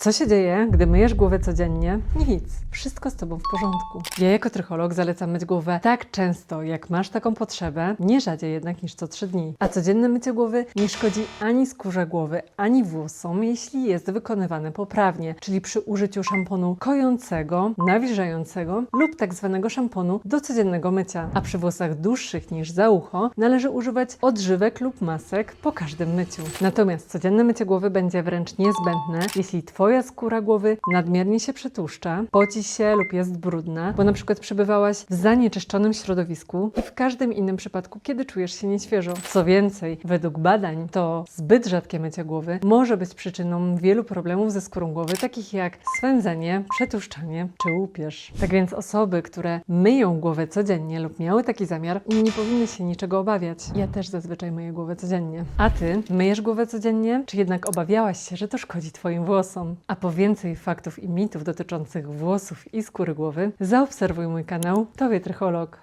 Co się dzieje, gdy myjesz głowę codziennie? Nic. Wszystko z tobą w porządku. Ja jako trycholog zalecam myć głowę tak często, jak masz taką potrzebę, nie rzadziej jednak niż co 3 dni. A codzienne mycie głowy nie szkodzi ani skórze głowy, ani włosom, jeśli jest wykonywane poprawnie, czyli przy użyciu szamponu kojącego, nawilżającego lub tak zwanego szamponu do codziennego mycia. A przy włosach dłuższych niż za ucho należy używać odżywek lub masek po każdym myciu. Natomiast codzienne mycie głowy będzie wręcz niezbędne, jeśli Twoja skóra głowy nadmiernie się przetłuszcza, poci się lub jest brudna, bo na przykład przebywałaś w zanieczyszczonym środowisku i w każdym innym przypadku, kiedy czujesz się nieświeżo. Co więcej, według badań to zbyt rzadkie mycie głowy może być przyczyną wielu problemów ze skórą głowy, takich jak swędzenie, przetłuszczanie czy łupież. Tak więc osoby, które myją głowę codziennie lub miały taki zamiar, nie powinny się niczego obawiać. Ja też zazwyczaj myję głowę codziennie. A ty myjesz głowę codziennie, czy jednak obawiałaś się, że to szkodzi twoim włosom? A po więcej faktów i mitów dotyczących włosów i skóry głowy, zaobserwuj mój kanał Tobie Trycholog.